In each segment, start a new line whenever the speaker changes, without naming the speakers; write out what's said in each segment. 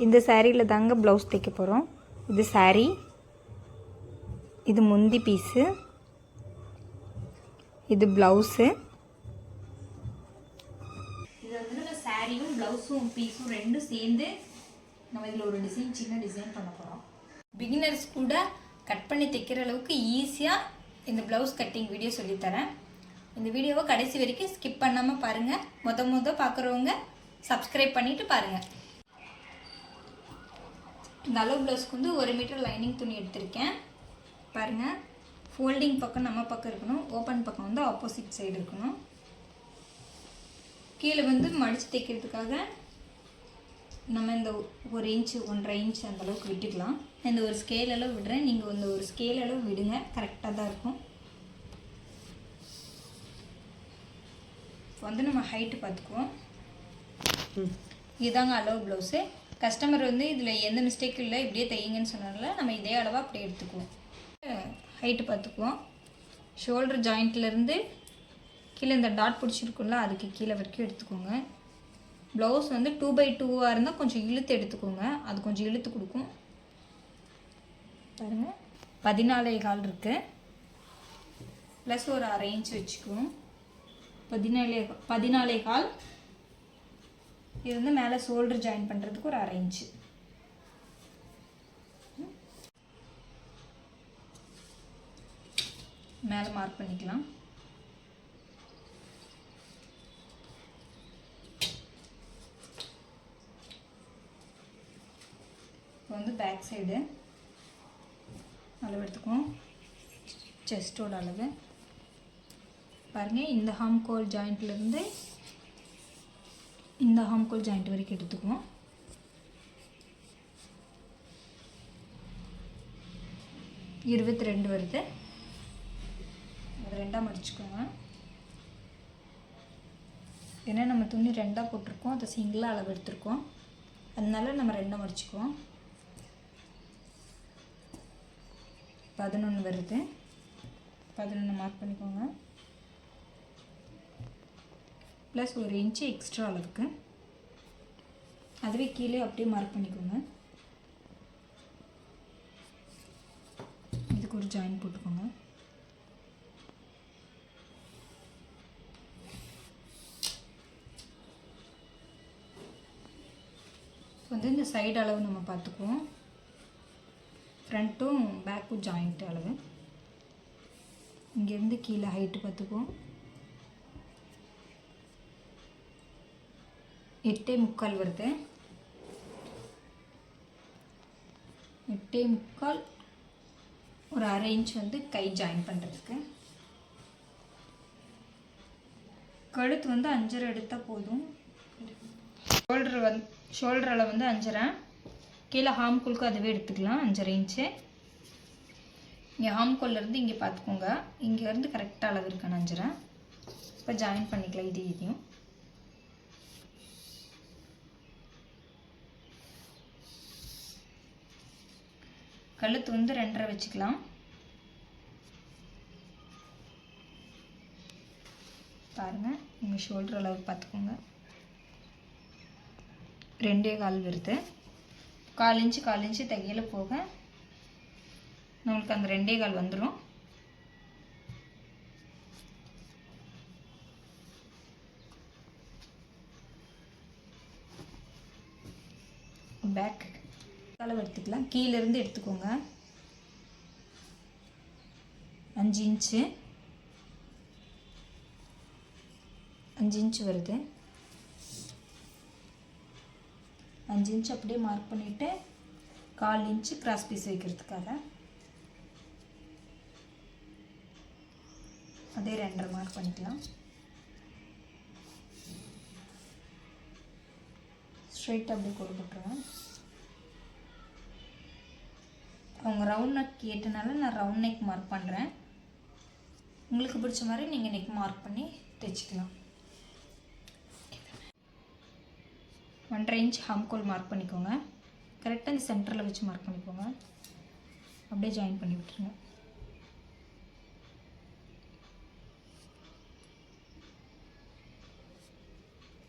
இந்த சாரியில் தாங்க ப்ளவுஸ் தைக்க போகிறோம் இது saree. இது முந்தி பீஸு இது ப்ளவுஸு இது வந்து நம்ம சாரியும் ப்ளவுஸும் பீஸும் ரெண்டும் சேர்ந்து நம்ம இதில் ஒரு டிசைன் சின்ன டிசைன் பண்ண போகிறோம் பிகினர்ஸ் கூட கட் பண்ணி தைக்கிற அளவுக்கு ஈஸியாக இந்த ப்ளவுஸ் கட்டிங் வீடியோ சொல்லித்தரேன் இந்த வீடியோவை கடைசி வரைக்கும் ஸ்கிப் பண்ணாமல் பாருங்கள் மொத மொதல் பார்க்குறவங்க சப்ஸ்கிரைப் பண்ணிவிட்டு பாருங்கள் இந்த அளவு ப்ளவுஸ்க்கு வந்து ஒரு மீட்டர் லைனிங் துணி எடுத்திருக்கேன். பாருங்கள் ஃபோல்டிங் பக்கம் நம்ம பக்கம் இருக்கணும். ஓப்பன் பக்கம் வந்து ஆப்போசிட் சைடு இருக்கணும். கீழே வந்து மடித்து தைக்கிறதுக்காக நம்ம இந்த ஒரு இன்ச்சு ஒன்றரை இன்ச் அந்த அளவுக்கு விட்டுக்கலாம். இந்த ஒரு ஸ்கேல் அளவு விடுறேன். நீங்கள் இந்த ஒரு ஸ்கேல் அளவு விடுங்க. கரெக்டாக தான் இருக்கும். வந்து நம்ம ஹைட்டு பார்த்துக்குவோம். இதுதாங்க அளவு ப்ளவுஸு கஸ்டமர் வந்து இதில் எந்த மிஸ்டேக்கும் இல்லை இப்படியே தையுங்கன்னு சொன்னதில் நம்ம இதே அளவாக அப்படியே எடுத்துக்குவோம். ஹைட்டு பார்த்துக்குவோம். ஷோல்டர் ஜாயிண்ட்லேருந்து கீழே இந்த டாட் பிடிச்சிருக்கும்ல அதுக்கு கீழே வரைக்கும் எடுத்துக்கோங்க. ப்ளவுஸ் வந்து டூ பை டூவாக இருந்தால் கொஞ்சம் இழுத்து எடுத்துக்கோங்க. அது கொஞ்சம் இழுத்து கொடுக்கும். பாருங்கள் பதினாலே கால் இருக்குது ப்ளஸ் ஒரு அரை இன்ச் வச்சுக்குவோம். பதினாலே பதினாலே கால் இது வந்து மேலே ஷோல்டர் ஜாயின் பண்ணுறதுக்கு ஒரு அரை இன்ச்சு மேலே மார்க் பண்ணிக்கலாம். இப்போ வந்து பேக் சைடு அளவு எடுத்துக்குவோம். செஸ்டோட அளவு. பாருங்கள் இந்த ஹாம்கோல் ஜாயிண்ட்லேருந்து இந்த ஹாம்கோல் ஜாயிண்ட் வரைக்கும் எடுத்துக்குவோம். இருபத்தி ரெண்டு வருது. அது ரெண்டாக மடிச்சுக்கோங்க. ஏன்னா நம்ம துணி ரெண்டாக போட்டிருக்கோம். அதை சிங்கிளாக அளவு எடுத்திருக்கோம். அதனால நம்ம ரெண்டாக மடிச்சுக்குவோம். பதினொன்று வருது. பதினொன்று மார்க் பண்ணிக்கோங்க. ப்ளஸ் ஒரு இன்ச்சு எக்ஸ்ட்ரா அளவுக்கு. அதுவே கீழே அப்படியே மார்க் பண்ணிக்கோங்க. இதுக்கு ஒரு ஜாயின் போட்டுக்கோங்க. வந்து இந்த சைடு அளவு நம்ம பார்த்துக்குவோம். ஃப்ரண்ட்டும் பேக்கும் ஜாயிண்ட் அளவு. இங்கேருந்து கீழே ஹைட்டு பார்த்துக்குவோம். எட்டே முக்கால் வருது. எட்டே முக்கால் ஒரு அரை இன்ச் வந்து கை ஜாயின் பண்ணுறதுக்கு கழுத்து வந்து அஞ்சரை எடுத்தால் போதும். ஷோல்டர் வந் ஷோல்டர் அளவு வந்து அஞ்சரை. கீழே ஹாம்குலுக்கு அதுவே எடுத்துக்கலாம் அஞ்சரை இன்ச்சு இங்கே ஹாம்கோல்லேருந்து இங்கே பார்த்துக்கோங்க இங்கேருந்து கரெக்டாக அளவு இருக்கான்னு அஞ்சரை. இப்போ ஜாயின் பண்ணிக்கலாம் இது இதையும். கழுத்து வந்து ரெண்டரை வச்சுக்கலாம். பாருங்கள் உங்கள் ஷோல்டர் அளவு பார்த்துக்கோங்க. ரெண்டே கால் வருது. கால் இன்ச்சு கால் இன்ச்சு தையல போக நம்மளுக்கு அந்த ரெண்டே கால் வந்துடும் பேக் அளவு எடுத்துக்கலாம். கீழேருந்து எடுத்துக்கோங்க. அஞ்சு இன்ச்சு. அஞ்சு இன்ச்சு வருது. அஞ்சு இன்ச்சு அப்படியே மார்க் பண்ணிவிட்டு கால் இன்ச்சு கிராஸ் பீஸ் வைக்கிறதுக்காக. அதே ரெண்டரை மார்க் பண்ணிக்கலாம். ஸ்ட்ரைட் அப்படியே கோடு போட்டுருவேன் அவங்க ரவுண்ட் நெக் கேட்டனால நான் ரவுண்ட் நெக் மார்க் பண்ணுறேன் உங்களுக்கு பிடிச்ச மாதிரி நீங்கள் நெக் மார்க் பண்ணி தைச்சிக்கலாம். ஒன்றரை இன்ச் ஹம்கோல் மார்க் பண்ணிக்கோங்க. கரெக்டாக இந்த சென்டரில் வச்சு மார்க் பண்ணிக்கோங்க. அப்படியே ஜாயின் பண்ணி விட்டுருங்க.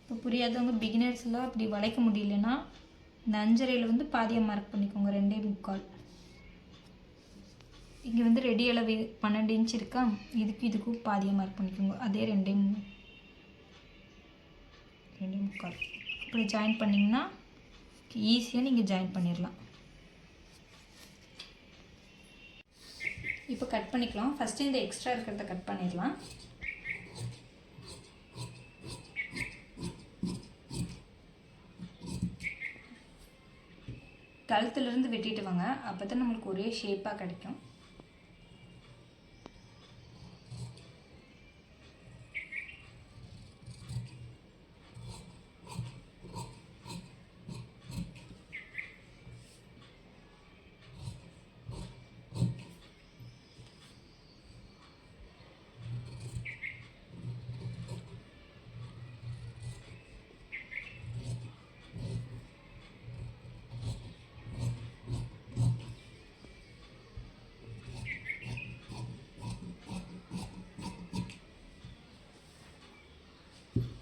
இப்போ புரியாதவங்க பிகினர்ஸ்லாம் அப்படி வளைக்க முடியலன்னா இந்த அஞ்சரையில் வந்து பாதியாக மார்க் பண்ணிக்கோங்க ரெண்டே முக்கால். இங்கே வந்து ரெடி அளவு பன்னெண்டு இன்ச் இருக்கா? இதுக்கு இதுக்கும் பாதியாக மார்க் பண்ணிக்கோங்க. அதே ரெண்டே மு- ரெண்டே முக்கால். அப்படி ஜாயின் பண்ணிங்கன்னா ஈஸியாக நீங்கள் ஜாயின் பண்ணிடலாம் இப்போ கட் பண்ணிக்கலாம். ஃபஸ்ட்டு இந்த எக்ஸ்ட்ரா இருக்கிறத கட் பண்ணிடலாம் கழுத்துலேருந்து வெட்டிட்டு வாங்க. அப்போ தான் நம்மளுக்கு ஒரே ஷேப்பாக கிடைக்கும்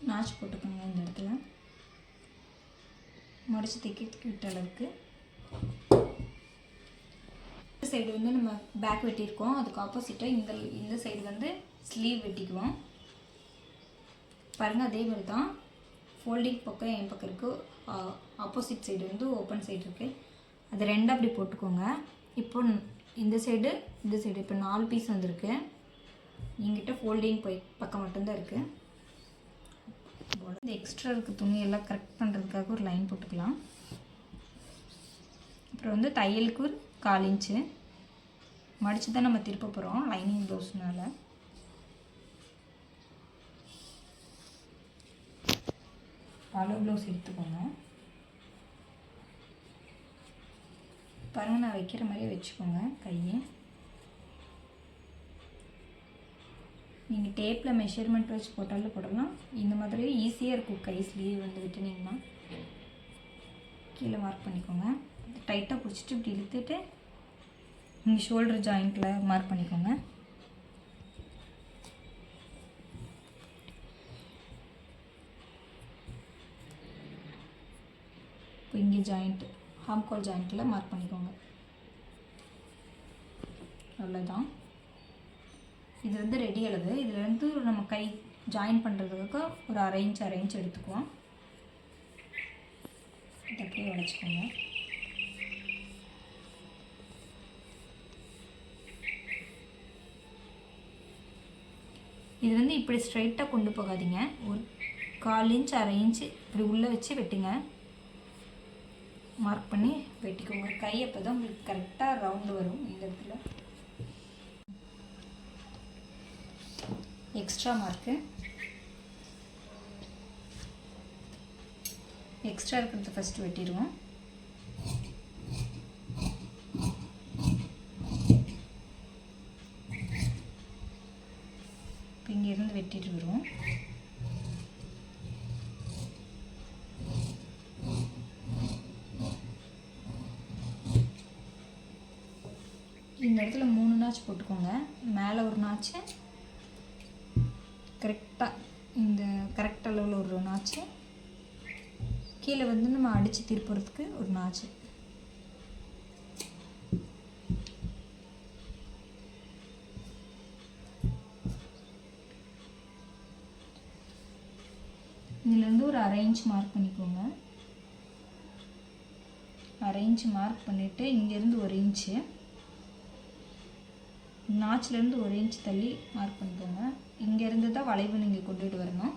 நாச் போட்டுக்கோங்க இந்த இடத்துல டிக்கெட் தைக்கிறதுக்கு அளவுக்கு. இந்த சைடு வந்து நம்ம பேக் வெட்டியிருக்கோம். அதுக்கு ஆப்போசிட்டாக இந்த இந்த சைடு வந்து ஸ்லீவ் வெட்டிக்குவோம். பாருங்கள் அதே மாதிரி தான் ஃபோல்டிங் பக்கம் என் பக்கம் இருக்குது ஆப்போசிட் சைடு வந்து ஓப்பன் சைடு இருக்குது அது ரெண்டு அப்படி போட்டுக்கோங்க. இப்போ இந்த சைடு இந்த சைடு இப்போ நாலு பீஸ் வந்திருக்கு. எங்கிட்ட ஃபோல்டிங் போய் பக்கம் மட்டும்தான் இருக்குது இந்த எக்ஸ்ட்ரா இருக்க துணி எல்லாம் கரெக்ட் பண்ணுறதுக்காக ஒரு லைன் போட்டுக்கலாம். அப்புறம் வந்து தையலுக்கு ஒரு கால் இன்ச்சு மடித்து தான் நம்ம திருப்ப போகிறோம் லைனிங் ப்ளவுஸ்னால் பலோ ப்ளவுஸ் எடுத்துக்கோங்க. பாருங்கள் நான் வைக்கிற மாதிரியே வச்சுக்கோங்க கையை. நீங்கள் டேப்பில் மெஷர்மெண்ட் வச்சு போட்டாலும் போடலாம். இந்த மாதிரி ஈஸியாக இருக்கும் கை ஸ்லீவ் வந்து விட்டுனீங்கன்னா. கீழே மார்க் பண்ணிக்கோங்க. டைட்டாக பிடிச்சிட்டு இப்படி இழுத்துட்டு நீங்கள் ஷோல்டர் ஜாயிண்ட்டில் மார்க் பண்ணிக்கோங்க. இப்போ இங்கே ஜாயிண்ட் ஹாம்கால் ஜாயிண்ட்டில் மார்க் பண்ணிக்கோங்க. அவ்வளோதான் இது வந்து ரெடி அளவு இதுலேருந்து வந்து நம்ம கை ஜாயின் பண்ணுறதுக்கு ஒரு அரை இன்ச் அரை இன்ச் எடுத்துக்குவோம். இதை அப்படியே உடச்சிக்கோங்க இது வந்து இப்படி ஸ்ட்ரைட்டாக கொண்டு போகாதீங்க. ஒரு கால் இன்ச் அரை இன்ச் இப்படி உள்ளே வச்சு வெட்டுங்க. மார்க் பண்ணி வெட்டிக்கோங்க. கை அப்போ தான் உங்களுக்கு கரெக்டாக ரவுண்டு வரும் இந்த இடத்துல. எக்ஸ்ட்ரா மார்க்கு எக்ஸ்ட்ரா இருக்கிறத ஃபஸ்ட்டு வெட்டிடுவோம். இப்போ இங்கேருந்து வெட்டிட்டு வருவோம். இந்த இடத்துல மூணு நாச்சு போட்டுக்கோங்க. மேலே ஒரு நாச்சு கரெக்டாக இந்த கரெக்ட் அளவில் ஒரு நாச்சு. கீழே வந்து நம்ம அடித்து திருப்புறதுக்கு ஒரு நாச்சு. இதுலேருந்து ஒரு அரேஞ்ச் மார்க் பண்ணிக்கோங்க. அரேஞ்ச் மார்க் பண்ணிவிட்டு இங்கேருந்து ஒரு இன்ச்சு நாச்சிலேருந்து ஒரு இன்ச் தள்ளி மார்க் பண்ணிக்கோங்க. இங்கேருந்து தான் வளைவு நீங்கள் கொண்டுட்டு வரணும்.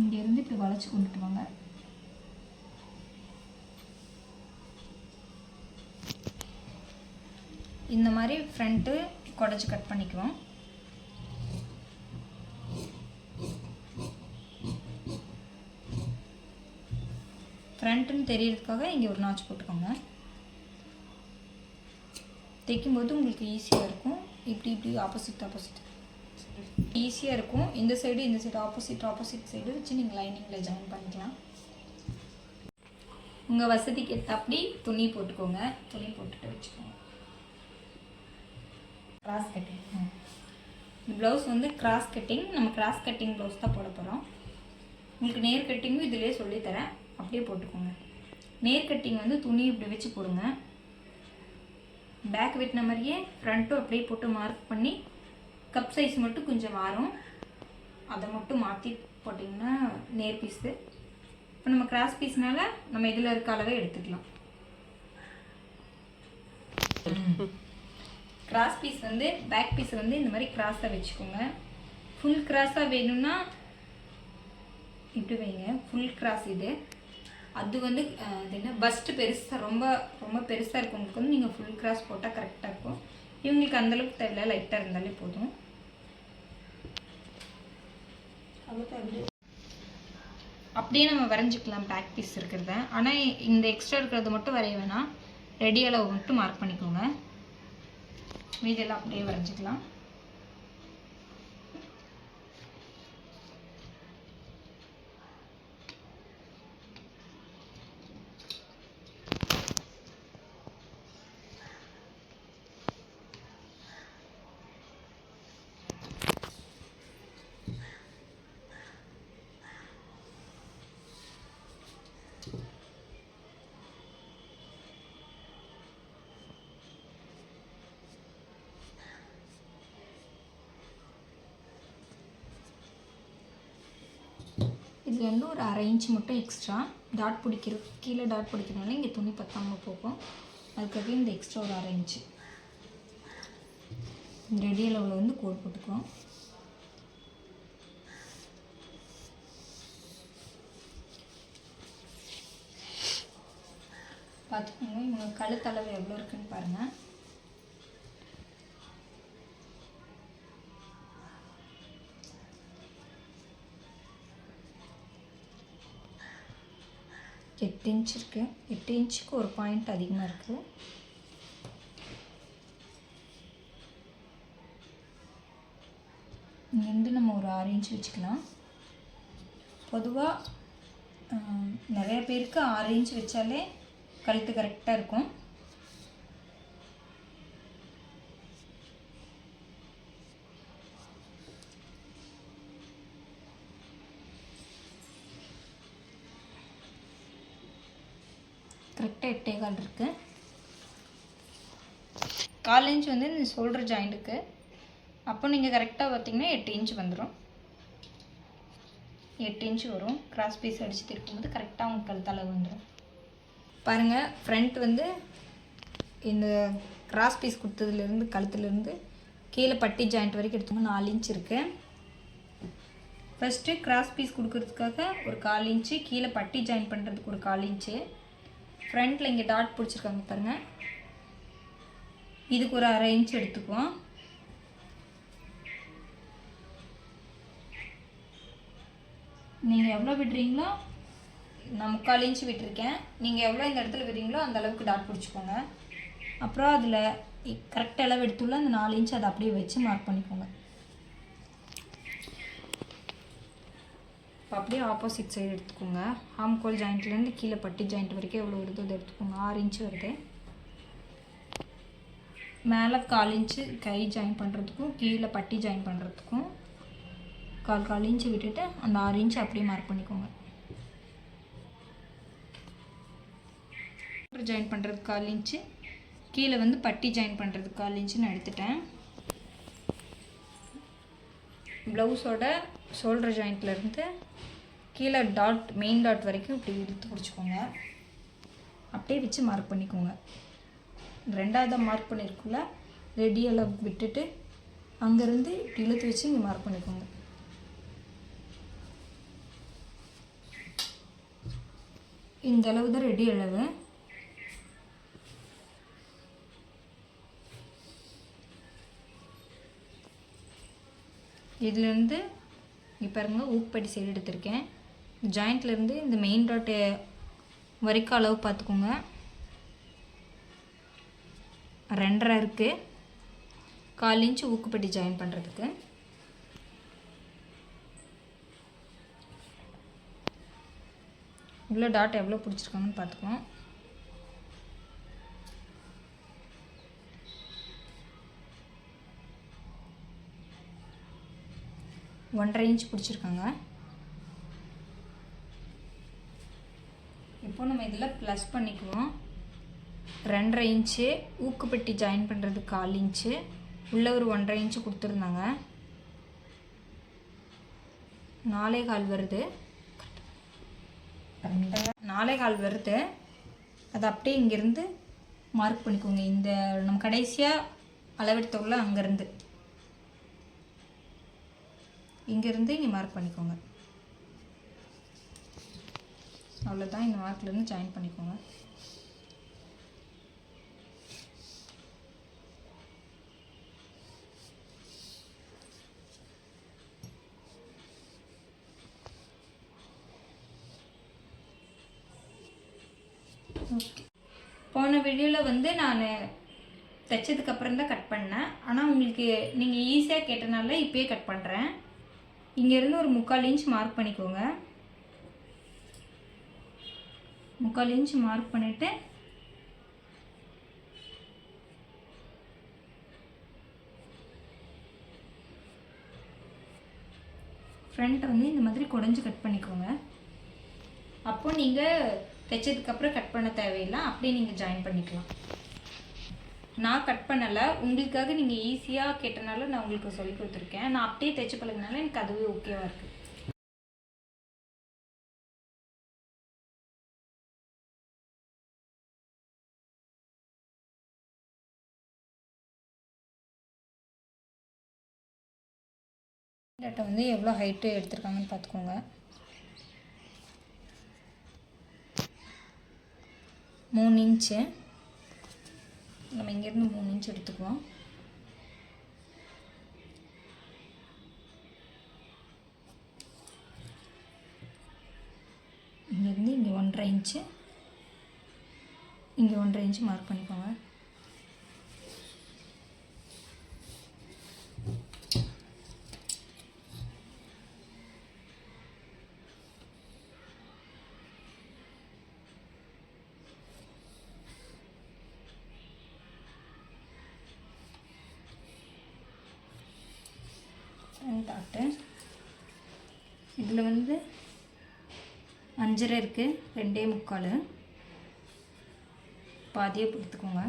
இங்கேருந்து இப்படி வளைச்சி கொண்டுட்டு வாங்க. இந்த மாதிரி ஃப்ரண்ட்டு குடச்சி கட் பண்ணிக்குவோம். ஃப்ரண்ட்டுன்னு தெரியறதுக்காக இங்கே ஒரு நாச்சு போட்டுக்கோங்க. தைக்கும்போது உங்களுக்கு ஈஸியாக இருக்கும். இப்படி இப்படி ஆப்போசிட் ஆப்போசிட் ஈஸியாக இருக்கும். இந்த சைடு இந்த சைடு ஆப்போசிட் ஆப்போசிட் சைடு வச்சு நீங்கள் லைனிங்கில் ஜாயின் பண்ணிக்கலாம். உங்கள் வசதிக்கு ஏற்றப்படி துணி போட்டுக்கோங்க. துணி போட்டுட்டு வச்சுக்கோங்க. கிராஸ் கட்டிங் இந்த ப்ளவுஸ் வந்து கிராஸ் கட்டிங் நம்ம கிராஸ் கட்டிங் ப்ளவுஸ் தான் போட போகிறோம் உங்களுக்கு நேர் கட்டிங்கும் இதிலே சொல்லித்தரேன் அப்படியே போட்டுக்கோங்க. நேர் கட்டிங் வந்து துணி இப்படி வச்சு போடுங்க. பேக் வெட்டின மாதிரியே ஃப்ரண்ட்டும் அப்படியே போட்டு மார்க் பண்ணி கப் சைஸ் மட்டும் கொஞ்சம் மாறும். அதை மட்டும் மாற்றி போட்டிங்கன்னா நேர் பீஸு இப்போ நம்ம கிராஸ் பீஸ்னால நம்ம இதில் இருக்க அளவே எடுத்துக்கலாம். கிராஸ் பீஸ் வந்து பேக் பீஸ் வந்து இந்த மாதிரி கிராஸாக வச்சுக்கோங்க. ஃபுல் கிராஸாக வேணும்னா இப்படி வைங்க. ஃபுல் கிராஸ் இது. அது வந்து அது என்ன பஸ்ட்டு பெருசாக ரொம்ப ரொம்ப பெருசாக இருக்கவங்களுக்கு வந்து நீங்கள் ஃபுல் கிராஸ் போட்டால் கரெக்டாக இருக்கும். இவங்களுக்கு அந்தளவுக்கு தேவையில்ல லைட்டாக இருந்தாலே போதும். அப்படியே நம்ம வரைஞ்சிக்கலாம் பேக் பீஸ் இருக்கிறத. ஆனால் இந்த எக்ஸ்ட்ரா இருக்கிறத மட்டும் வரைய வேணாம். ரெடி அளவு மட்டும் மார்க் பண்ணிக்கோங்க. மீதெல்லாம் அப்படியே வரைஞ்சிக்கலாம். இதில் வந்து ஒரு அரை இன்ச் மட்டும் எக்ஸ்ட்ரா டாட் பிடிக்கிற கீழே டாட் பிடிக்கிறனால இங்கே துணி பத்தாமல் போகும். அதுக்காக இந்த எக்ஸ்ட்ரா ஒரு அரை இன்ச்சு. ரெடி அளவில் வந்து கோட் போட்டுக்குவோம். பார்த்துக்கோங்க இவங்க கழுத்தளவு எவ்வளோ இருக்குன்னு பாருங்கள் எட்டு இன்ச் இருக்குது எட்டு இன்ச்சுக்கு ஒரு பாயிண்ட் அதிகமாக இருக்குது இங்கேருந்து நம்ம ஒரு ஆறு இன்ச் வச்சுக்கலாம். பொதுவாக நிறைய பேருக்கு ஆறு இன்ச் வச்சாலே கழுத்து கரெக்டாக இருக்கும். கரெக்டாக எட்டே கால் இருக்குது கால் இன்ச் வந்து இந்த ஷோல்டர் ஜாயிண்ட்டுக்கு அப்போ நீங்கள் கரெக்டாக பார்த்தீங்கன்னா எட்டு இன்ச் வந்துடும் எட்டு இன்ச் வரும். கிராஸ் பீஸ் அடித்து திருப்பும்போது கரெக்டாக உங்களுக்கு கழுத்தளவு வந்துடும் பாருங்கள் ஃப்ரண்ட் வந்து இந்த கிராஸ் பீஸ் கொடுத்ததுலேருந்து கழுத்துலேருந்து கீழே பட்டி ஜாயிண்ட் வரைக்கும் எடுத்தோம்னா நாலு இன்ச் இருக்குது ஃபஸ்ட்டு கிராஸ் பீஸ் கொடுக்கறதுக்காக ஒரு கால் இன்ச்சு கீழே பட்டி ஜாயின் பண்ணுறதுக்கு ஒரு கால் இன்ச்சு. ஃப்ரண்ட்டில் இங்கே டாட் பிடிச்சிருக்காங்க பாருங்கள் இதுக்கு ஒரு அரை இன்ச் எடுத்துக்குவோம். நீங்கள் எவ்வளோ விடுறீங்களோ நான் முக்கால் இன்ச் விட்டுருக்கேன். நீங்கள் எவ்வளோ இந்த இடத்துல விடுறீங்களோ அந்த அளவுக்கு டாட் பிடிச்சிக்கோங்க. அப்புறம் அதில் கரெக்ட் அளவு எடுத்துள்ள அந்த நாலு இன்ச் அதை அப்படியே வச்சு மார்க் பண்ணிக்கோங்க. இப்போ அப்படியே ஆப்போசிட் சைடு எடுத்துக்கோங்க. ஹாம்கோல் ஜாயிண்ட்லேருந்து கீழே பட்டி ஜாயிண்ட் வரைக்கும் எவ்வளோ வருதோ அதை எடுத்துக்கோங்க. ஆறு இன்ச்சு வருது. மேலே கால் இன்ச்சு கை ஜாயின் பண்ணுறதுக்கும் கீழே பட்டி ஜாயின் பண்ணுறதுக்கும் கால் கால் இன்ச்சு விட்டுட்டு அந்த ஆறு இன்ச்சு அப்படியே மார்க் பண்ணிக்கோங்க. ஜாயின் பண்ணுறதுக்கு கால் இன்ச்சு கீழே வந்து பட்டி ஜாயின் பண்ணுறதுக்கு கால் இன்ச்சு நான் எடுத்துட்டேன். ப்ளவுஸோட ஷோல்டர் ஜாயிண்ட்லேருந்து கீழே டாட் மெயின் டாட் வரைக்கும் இப்படி இழுத்து பிடிச்சிக்கோங்க. அப்படியே வச்சு மார்க் பண்ணிக்கோங்க. ரெண்டாவது மார்க் பண்ணியிருக்குள்ள ரெடி அளவு விட்டுட்டு அங்கேருந்து இப்படி இழுத்து வச்சு இங்கே மார்க் பண்ணிக்கோங்க. இந்த அளவு தான் ரெடி அளவு. இதுலேருந்து இப்போ பாருங்க ஊப்படி சைடு எடுத்திருக்கேன். ஜாயிண்ட்லேருந்து இந்த மெயின் டாட்டு வரைக்கும் அளவு பார்த்துக்கோங்க. ரெண்டரை இருக்குது கால் இன்ச்சு ஊக்குப்பட்டி ஜாயின் பண்ணுறதுக்கு உள்ள டாட் எவ்வளோ பிடிச்சிருக்காங்கன்னு பார்த்துக்குவோம். ஒன்றரை இன்ச் பிடிச்சிருக்காங்க. இப்போ நம்ம இதில் ப்ளஸ் பண்ணிக்குவோம். ரெண்டரை இன்ச்சு ஊக்குப்பட்டி ஜாயின் பண்ணுறது கால் இன்ச்சு உள்ளே ஒரு ஒன்றரை இன்ச்சு கொடுத்துருந்தாங்க. நாலே கால் வருது. நாலே கால் வருது. அது அப்படியே இங்கேருந்து மார்க் பண்ணிக்கோங்க. இந்த நம்ம கடைசியாக அளவெடுத்தோம்ல அங்கேருந்து. இங்கேருந்து இங்கே மார்க் பண்ணிக்கோங்க. அவ்வளோதான் இந்த மார்க்லேருந்து ஜாயின் பண்ணிக்கோங்க. ஓகே போன வீடியோவில் வந்து நான் தைச்சதுக்கப்புறம் தான் கட் பண்ணேன். ஆனால் உங்களுக்கு நீங்கள் ஈஸியாக கேட்டனால இப்போயே கட் பண்ணுறேன் இங்கேருந்து ஒரு முக்கால் இன்ச் மார்க் பண்ணிக்கோங்க. முக்கால் இன்ச் மார்க் பண்ணிவிட்டு ஃப்ரண்ட் வந்து இந்த மாதிரி குடஞ்சி கட் பண்ணிக்கோங்க. அப்போ நீங்கள் தைச்சதுக்கப்புறம் கட் பண்ண தேவையில்லை. அப்படியே நீங்கள் ஜாயின் பண்ணிக்கலாம். நான் கட் பண்ணலை. உங்களுக்காக நீங்கள் ஈஸியாக கேட்டனால நான் உங்களுக்கு சொல்லி கொடுத்துருக்கேன். நான் அப்படியே தைச்சு பழகினால எனக்கு அதுவே ஓகேவாக இருக்குது டேட்டா வந்து எவ்வளோ ஹைட்டு எடுத்திருக்காங்கன்னு பார்த்துக்கோங்க. மூணு இன்ச்சு நம்ம இங்கேருந்து மூணு இன்ச் எடுத்துக்குவோம். இங்கேருந்து இங்கே ஒன்றரை இன்ச்சு இங்கே ஒன்றரை இன்ச்சு மார்க் பண்ணிக்கோங்க. டாட்டு இதில் வந்து அஞ்சரை இருக்குது ரெண்டே முக்கால். பாதியாக கொடுத்துக்கோங்க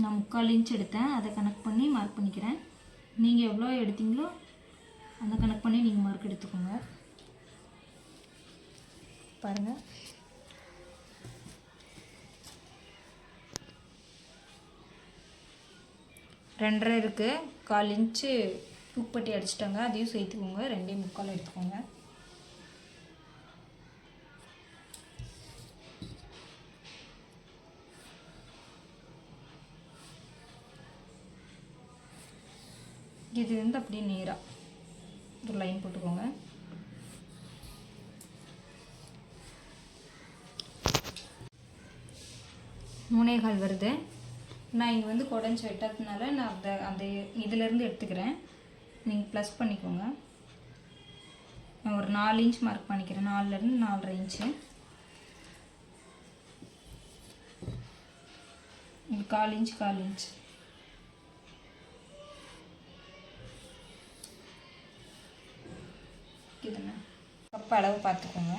நான் முக்கால் இன்ச் எடுத்தேன் அதை கணக்கு பண்ணி மார்க் பண்ணிக்கிறேன். நீங்கள் எவ்வளோ எடுத்தீங்களோ அந்த கணக்கு பண்ணி நீங்கள் மார்க் எடுத்துக்கோங்க. பாருங்கள் ரெண்டரை இருக்குது கால் இன்ச்சு பூப்பட்டி அடிச்சிட்டாங்க. அதையும் சேர்த்துக்கோங்க. ரெண்டே முக்கால் எடுத்துக்கோங்க. இது வந்து அப்படியே நேராக ஒரு லைன் போட்டுக்கோங்க. மூணே கால் வருது. நான் இங்கே வந்து குடஞ்சி வெட்டதுனால நான் அந்த அந்த இதிலேருந்து எடுத்துக்கிறேன். நீங்கள் ப்ளஸ் பண்ணிக்கோங்க. நான் ஒரு நாலு இன்ச் மார்க் பண்ணிக்கிறேன். நாலுலேருந்து நாலரை இன்ச்சு கால் இன்ச் கால் இன்ச் இதுண்ணா கப் அளவு பார்த்துக்கோங்க.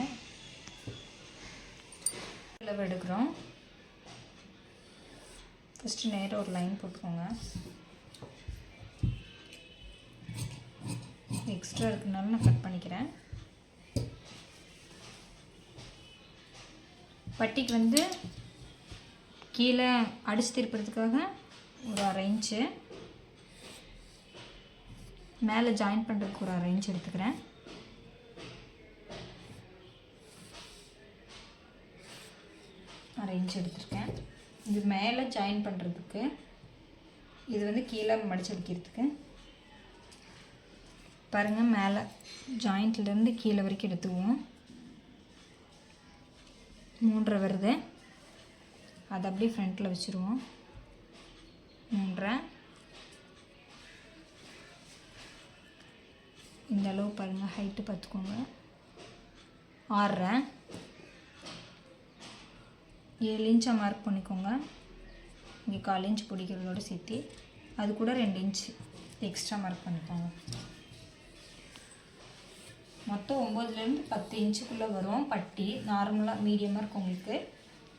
அளவு எடுக்கிறோம். ஃபஸ்ட்டு நேராக ஒரு லைன் போட்டுக்கோங்க. எக்ஸ்ட்ரா இருக்குனாலும் நான் கட் பண்ணிக்கிறேன். பட்டிக்கு வந்து கீழே அடிச்சு திருப்புறதுக்காக ஒரு அரை இன்ச்சு மேலே ஜாயின் பண்ணுறதுக்கு ஒரு அரை இன்ச் எடுத்துக்கிறேன். அரை இன்ச் எடுத்திருக்கேன். இது மேலே ஜாயின் பண்ணுறதுக்கு இது வந்து கீழே மடிச்சு வைக்கிறதுக்கு பாருங்கள் மேலே ஜாயிண்ட்லேருந்து கீழே வரைக்கும் எடுத்துக்குவோம். மூன்றரை வருது. அதை அப்படியே ஃப்ரண்ட்டில் வச்சுருவோம். மூன்றரை இந்த அளவு பாருங்கள் ஹைட்டு பார்த்துக்கோங்க. ஆறரை. ஏழு இன்ச்சாக மார்க் பண்ணிக்கோங்க. இங்கே கால் இன்ச் பிடிக்கிறதோட சேர்த்து அது கூட ரெண்டு இன்ச் எக்ஸ்ட்ரா மார்க் பண்ணிக்கோங்க. மொத்தம் ஒம்போதுலேருந்து பத்து இன்ச்சுக்குள்ளே வரும் பட்டி. நார்மலாக மீடியமாக இருக்கவங்களுக்கு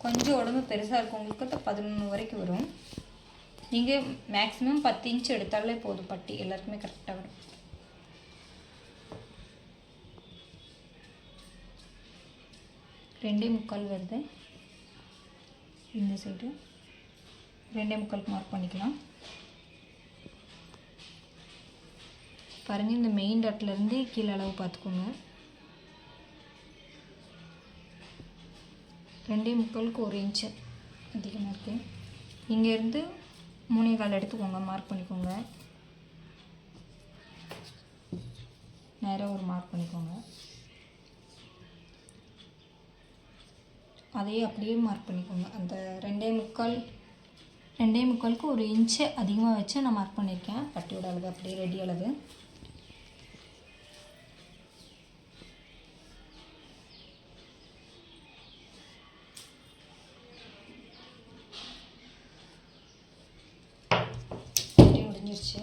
கொஞ்சம் உடம்பு பெருசாக இருக்கவங்களுக்கு பதினொன்று வரைக்கும் வரும். நீங்கள் மேக்ஸிமம் பத்து இன்ச் எடுத்தாலே போதும் பட்டி. எல்லாருக்குமே கரெக்டாக வரும். ரெண்டே முக்கால் வருது. இந்த சைடு ரெண்டே முக்காலுக்கு மார்க் பண்ணிக்கலாம். பாருங்கள் இந்த மெயின் டாட்லேருந்து கீழே அளவு பார்த்துக்கோங்க. ரெண்டே முக்காலுக்கு ஒரு இன்ச்சு அதிகமாக இருக்குது இங்கேருந்து மூணே கால் எடுத்துக்கோங்க மார்க் பண்ணிக்கோங்க. நேராக ஒரு மார்க் பண்ணிக்கோங்க. அதையே அப்படியே மார்க் பண்ணிக்கோங்க. அந்த ரெண்டே முக்கால் ரெண்டே முக்காலுக்கு ஒரு இன்ச்சு அதிகமாக வச்சு நான் மார்க் பண்ணியிருக்கேன் பட்டியோட அளவு அப்படியே ரெடி அளவு. முடிஞ்சிருச்சு.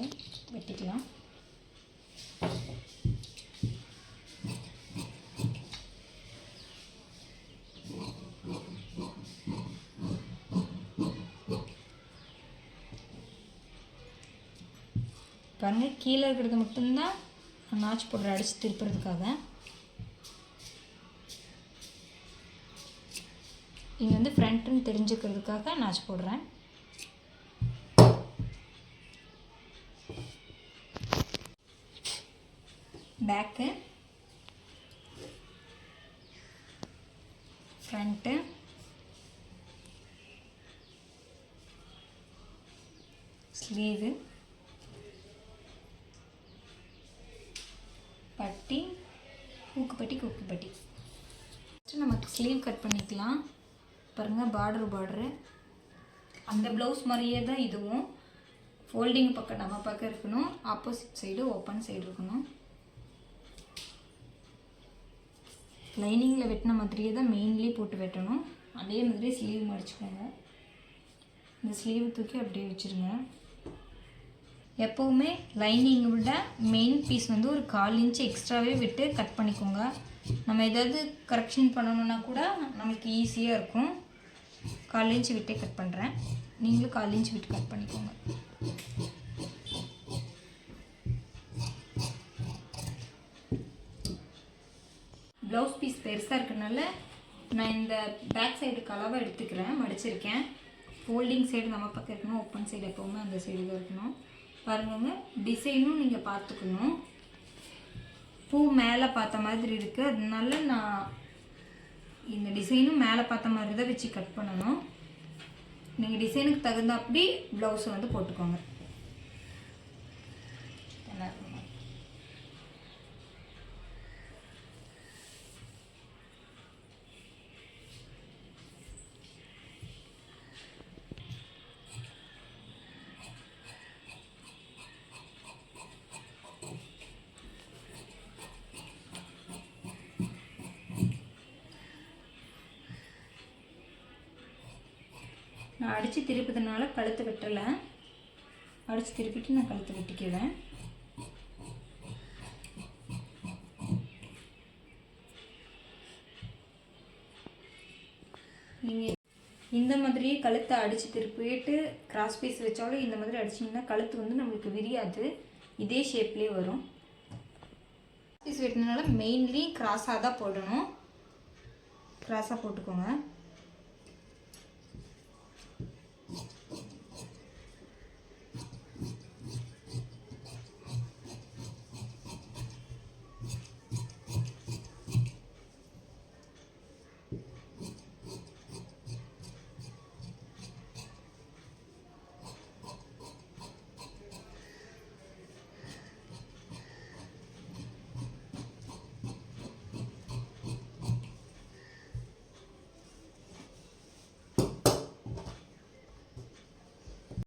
பாருங்கள் கீழே இருக்கிறது மட்டும்தான் நாச் நாச்சு அடித்து திருப்புறதுக்காக. இங்கே வந்து ஃப்ரண்ட்டுன்னு தெரிஞ்சுக்கிறதுக்காக நாச்சு போடுறேன். பேக்கு ஃப்ரண்ட்டு ஸ்லீவு பட்டி ஊக்குப்பட்டி குக்குப்பட்டி. ஃபஸ்ட்டு நமக்கு ஸ்லீவ் கட் பண்ணிக்கலாம். பாருங்கள் பார்டர் பார்டரு அந்த ப்ளவுஸ் மாதிரியே தான் இதுவும். ஃபோல்டிங் பக்கம் நம்ம பக்கம் இருக்கணும். ஆப்போசிட் சைடு ஓப்பன் சைடு இருக்கணும். லைனிங்கில் வெட்டின மாதிரியே தான் மெயின்லேயே போட்டு வெட்டணும். அதே மாதிரி ஸ்லீவ் மடிச்சுக்கோங்க. இந்த ஸ்லீவ் தூக்கி அப்படியே வச்சுருங்க. எப்போவுமே லைனிங்கை விட மெயின் பீஸ் வந்து ஒரு கால் இன்ச் எக்ஸ்ட்ராவே விட்டு கட் பண்ணிக்கோங்க. நம்ம ஏதாவது கரெக்ஷன் பண்ணணுன்னா கூட நமக்கு ஈஸியாக இருக்கும். கால் இன்ச் விட்டே கட் பண்ணுறேன் நீங்களும் கால் இன்ச் விட்டு கட் பண்ணிக்கோங்க. ப்ளவுஸ் பீஸ் பெருசாக இருக்கனால நான் இந்த பேக் சைடு கலவை எடுத்துக்கிறேன். மடிச்சிருக்கேன். ஃபோல்டிங் சைடு நம்ம பக்கம் இருக்கணும். ஓப்பன் சைடு எப்போவுமே அந்த சைடு தான் இருக்கணும். பாருங்கங்க டிசைனும் நீங்கள் பார்த்துக்கணும். பூ மேலே பார்த்த மாதிரி இருக்குது அதனால நான் இந்த டிசைனும் மேலே பார்த்த மாதிரி தான் வச்சு கட் பண்ணணும். நீங்கள் டிசைனுக்கு தகுந்தாப்படி ப்ளவுஸை வந்து போட்டுக்கோங்க நல்லா இருக்குமா நான் அடித்து திருப்பதுனால கழுத்து வெட்டலை. அடித்து திருப்பிட்டு நான் கழுத்து வெட்டிக்குவேன். நீங்கள் இந்த மாதிரியே கழுத்தை அடித்து திருப்பிட்டு கிராஸ் பீஸ் வச்சாலும் இந்த மாதிரி அடிச்சிங்கன்னா கழுத்து வந்து நம்மளுக்கு விரியாது. இதே ஷேப்லேயே வரும். பீஸ் வெட்டினால மெயின்லி கிராஸாக தான் போடணும். கிராஸாக போட்டுக்கோங்க.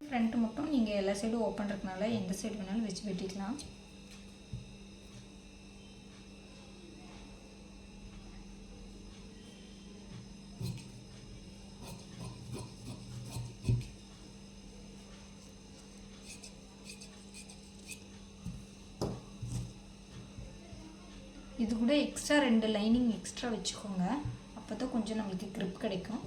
ஃப்ரண்ட் மட்டும் நீங்கள் எல்லா சைடும் ஓப்பன் இருக்கனால எந்த சைடு வேணாலும் வச்சு வெட்டிக்கலாம். இது கூட எக்ஸ்ட்ரா ரெண்டு லைனிங் எக்ஸ்ட்ரா வச்சுக்கோங்க. அப்போ தான் கொஞ்சம் நம்மளுக்கு க்ரிப் கிடைக்கும்.